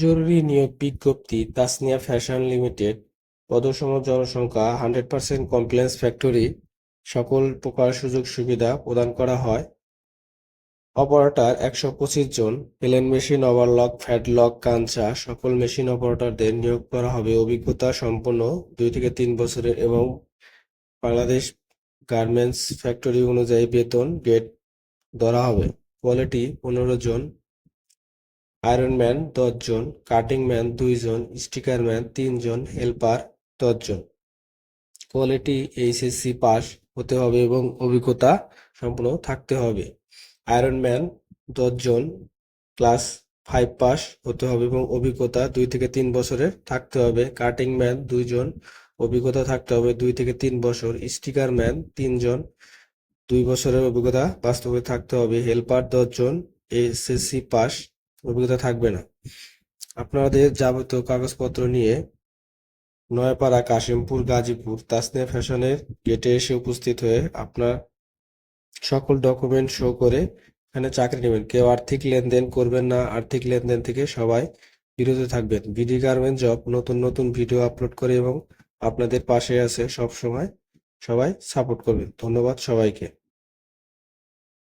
জরুরি নিয়োগ বিজ্ঞপ্তি তাসনিয়া ফ্যাশন লিমিটেড, পদসম জনসংখ্যা, হান্ড্রেড পার্সেন্ট কমপ্লেন্স ফ্যাক্টরি, সকল প্রকার সুযোগ সুবিধা প্রদান করা হয়। অপারেটর একশো পঁচিশ জন প্লেন মেশিন, ওভারলক, ফ্যাডলক, কাঞ্চা, সকল মেশিন অপারেটরদের নিয়োগ করা হবে। অভিজ্ঞতা সম্পন্ন দুই থেকে তিন বছরের এবং বাংলাদেশ গার্মেন্টস ফ্যাক্টরি অনুযায়ী বেতন গেট ধরা হবে। কোয়ালিটি পনেরো জন আয়রন ম্যান দশ জন কাটিং ম্যান দুই জন স্টিকার ম্যান তিন জন হেল্পার দশ জন কোয়ালিটি এইচএসসি পাস হতে হবে এবং অভিজ্ঞতা সম্পূর্ণ থাকতে হবে। আয়রন ম্যান দশ জন ক্লাস ফাইভ পাস হতে হবে এবং অভিজ্ঞতা দুই থেকে তিন বছরের থাকতে হবে। কাটিং ম্যান দুইজন, অভিজ্ঞতা থাকতে হবে দুই থেকে তিন বছর। স্টিকার ম্যান তিনজন, দুই বছরের অভিজ্ঞতা বাস্তবে থাকতে হবে। হেল্পার দশজন এসএসসি পাস অভিজ্ঞতা থাকবে না। আপনাদের যাবতীয় কাগজপত্র নিয়ে নয়াপাড়া, কাশিমপুর, গাজীপুর তাসনিয়া ফ্যাশনের গেটে এসে উপস্থিত হয়ে আপনার সকল ডকুমেন্ট শো করে এখানে চাকরি নেবেন। কেউ আর্থিক লেনদেন করবেন না, আর্থিক লেনদেন থেকে সবাই বিরত থাকবেন। বিডি গার্মেন্ট জব নতুন নতুন ভিডিও আপলোড করে এবং আপনাদের পাশে আছে সব সময় সবাই সাপোর্ট করবেন। ধন্যবাদ সবাইকে।